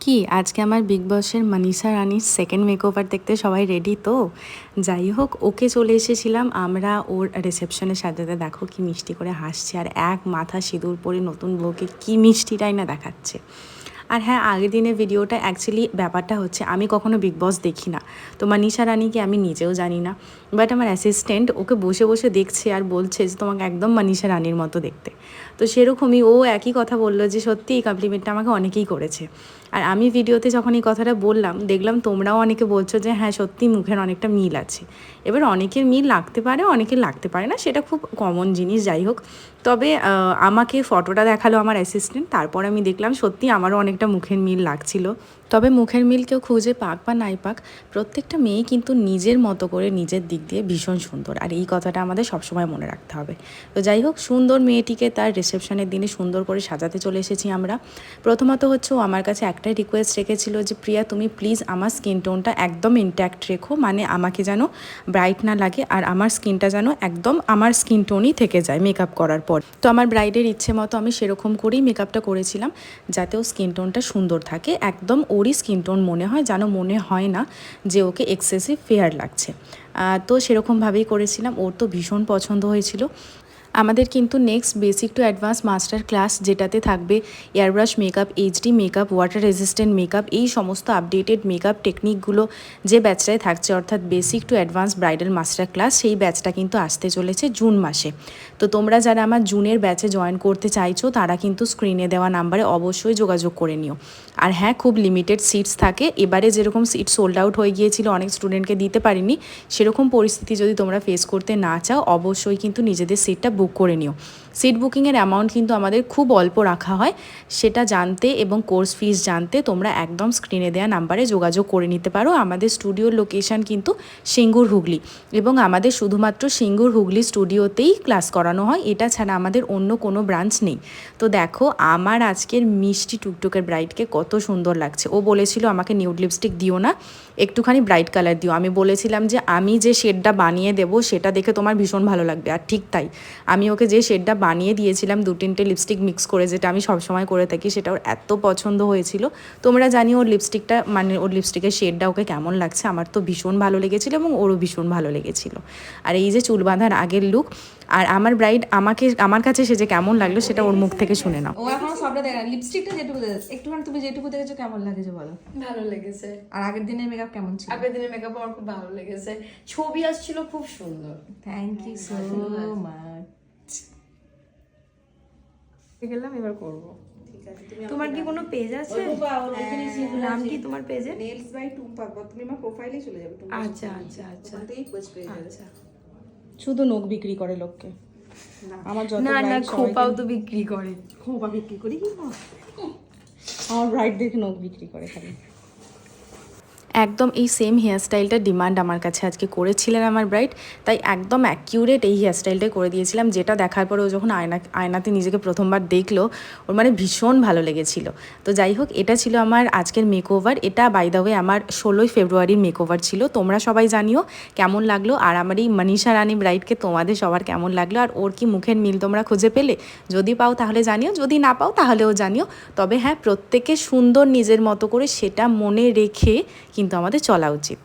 কি? আজকে আমার বিগ বসের মানিষা রানীর সেকেন্ড মেকওভার দেখতে সবাই রেডি তো? যাই হোক, ওকে চলে এসেছিলাম। আমরা ওর রিসেপশনের সাথে দেখো কি মিষ্টি করে হাসছে। আর এক মাথা সিঁদুর পরে নতুন বউকে কি মিষ্টিটাই না দেখাচ্ছে। আর হ্যাঁ আগের দিনের ভিডিওটা অ্যাকচুয়ালি ব্যাপারটা হচ্ছে, আমি কখনো বিগ বস দেখি না। তো মানিষা রানীকে আমি নিজেও জানি না। বাট আমার অ্যাসিস্ট্যান্ট ওকে বসে বসে দেখছে আর বলছে যে, তোমাকে একদম মানিষা রানীর মতো দেখতে। তো সেরকমই ও একই কথা বলল যে সত্যি এই কমপ্লিমেন্টটা আমাকে অনেকেই করেছে। আর আমি ভিডিওতে যখন এই কথাটা বললাম, দেখলাম তোমরাও অনেকে বলছো যে হ্যাঁ সত্যি মুখের অনেকটা মিল আছে। এবার অনেকের মিল লাগতে পারে, অনেকের লাগতে পারে না, সেটা খুব কমন জিনিস, যাই হোক। তবে আমাকে ফটোটা দেখাল আমার অ্যাসিস্ট্যান্ট তারপর আমি দেখলাম সত্যি আমারও অনেকটা মুখের মিল লাগছিল। তবে মুখের মিল কেউ খুঁজে পাক বা নাই পাক, প্রত্যেকটা মেয়ে কিন্তু নিজের মতো করে নিজের দিক দিয়ে ভীষণ সুন্দর। আর এই কথাটা আমাদের সবসময় মনে রাখতে হবে। তো যাই হোক, সুন্দর মেয়েটিকে তার রিসেপশনের দিনে সুন্দর করে সাজাতে চলে এসেছি আমরা। প্রথমত হচ্ছে ও আমার কাছে একটাই রিকোয়েস্ট রেখেছিল যে, প্রিয়া, তুমি প্লিজ আমার স্কিন টোনটা একদম ইনট্যাক্ট রেখো। মানে আমাকে যেন ব্রাইট না লাগে আর আমার স্কিনটা যেন একদম আমার স্কিন টোনই থেকে যায় মেকআপ করার পর। তো আমার ব্রাইডের ইচ্ছে মতো আমি সেরকম করেই মেকআপটা করেছিলাম, যাতে ও স্কিন টোনটা সুন্দর থাকে, একদম ওরই স্কিন টোন মনে হয় যেন মনে হয় না যে ওকে এক্সেসিভ ফেয়ার লাগছে। তো সেরকমভাবেই করেছিলাম। ওর তো ভীষণ পছন্দ হয়েছিল। আমাদের কিন্তু next basic to advance master class যেটাতে থাকবে airbrush makeup HD makeup water resistant makeup এই সমস্ত আপডেটেড মেকআপ টেকনিকগুলো যে ব্যাচটায় থাকছে, অর্থাৎ basic to advance bridal master class সেই ব্যাচটা কিন্তু আসতে চলেছে জুন মাসে। তো তোমরা যারা আমার জুনের ব্যাচে জয়েন করতে চাইছো, তারা কিন্তু স্ক্রিনে দেওয়া নাম্বারে অবশ্যই যোগাযোগ করে নিও। আর হ্যাঁ খুব লিমিটেড সিটস থাকে। এবারে যেরকম সিট সোল্ড আউট হয়ে গিয়েছিল, অনেক স্টুডেন্টকে দিতে পারিনি, সেরকম পরিস্থিতি যদি তোমরা ফেস করতে না চাও, অবশ্যই কিন্তু নিজেদের সিটটা বুক করে নিও। সিট বুকিংয়ের অ্যামাউন্ট কিন্তু আমাদের খুব অল্প রাখা হয়। সেটা জানতে এবং কোর্স ফিস জানতে তোমরা একদম স্ক্রিনে দেওয়া নাম্বারে যোগাযোগ করে নিতে পারো। আমাদের স্টুডিওর লোকেশন কিন্তু সিঙ্গুর হুগলি এবং আমাদের শুধুমাত্র সিঙ্গুর হুগলি স্টুডিওতেই ক্লাস করানো হয়। এটা ছাড়া আমাদের অন্য কোনো ব্রাঞ্চ নেই। তো দেখো, আমার আজকের মিষ্টি টুকটুকের ব্রাইটকে কত সুন্দর লাগছে। ও বলেছিল আমাকে নিউড লিপস্টিক দিও না, একটুখানি ব্রাইট কালার দিও। আমি বলেছিলাম যে আমি যে শেডটা বানিয়ে দেবো, সেটা দেখে তোমার ভীষণ ভালো লাগবে। আর ঠিক তাই। আমি ওকে যে শেডটা বানিয়ে দিয়েছিলাম দু তিনটে লিপস্টিক মিক্স করে যেটা আমি সবসময় করে থাকি সেটা ওর এত পছন্দ হয়েছিল। তোমরা জানি ওর লিপস্টিকটা মানে ওর লিপস্টিকের শেডটা ওকে কেমন লাগছে? আমার তো ভীষণ ভালো লেগেছিলো এবং ওরও ভীষণ ভালো লেগেছিল। আর এই যে চুল বাঁধার আগের লুক আর আমার ব্রাইড আমাকে আমার কাছে সে যে কেমন লাগল সেটা ওর মুখ থেকে শুনে নাও। ও এখনও সবটা দেখা লিপস্টিকটা যেটুকু দেখেছে একটুখানি তুমি যেটুকু দেখেছ কেমন লাগেছে বলো? ভালো লেগেছে। আর আগের দিনের মেকআপ কেমন ছিল? আগের দিনের মেকআপ আমার খুব ভালো লেগেছে। ছবি আসছিল খুব সুন্দর। থ্যাংক ইউ সো মাচ গেলাম এবার করব। তোমার কি কোনো পেজ আছে? নাম কি তোমার পেজে নেলস বাই টুম্পা বা তুমি আমার প্রোফাইলে চলে যাবে আচ্ছা আচ্ছা আচ্ছা। আচ্ছা। শুধু নখ বিক্রি করে লোককে। আমার যত না না খোপাও তো বিক্রি করে। খোপা বিক্রি করি কি আমার দেখে নখ বিক্রি করে খালি। একদম এই সেম হেয়ারস্টাইলটা ডিমান্ড আমার কাছে আজকে করেছিলেন আমার ব্রাইট তাই একদম অ্যাকিউরেট এই হেয়ারস্টাইলটাই করে দিয়েছিলাম, যেটা দেখার পরে ও যখন আয়না, আয়নাতে নিজেকে প্রথমবার দেখল, ওর মানে ভীষণ ভালো লেগেছিল। তো যাই হোক, এটা ছিল আমার আজকের মেকওভার এটা বাই দ্য ওয়ে আমার ষোলোই ফেব্রুয়ারির মেকওভার ছিল, তোমরা সবাই জানিও কেমন লাগল, আর আমার এই মনীষা রানী ব্রাইডকে তোমাদের সবার কেমন লাগল, আর ওর কি মুখের মিল তোমরা খুঁজে পেলে? যদি পাও তাহলে জানিও, যদি না পাও তাহলেও জানিও, তবে হ্যাঁ প্রত্যেকে সুন্দর নিজের মতো করে সেটা মনে রেখে কিন্তু আমাদের চলা উচিত।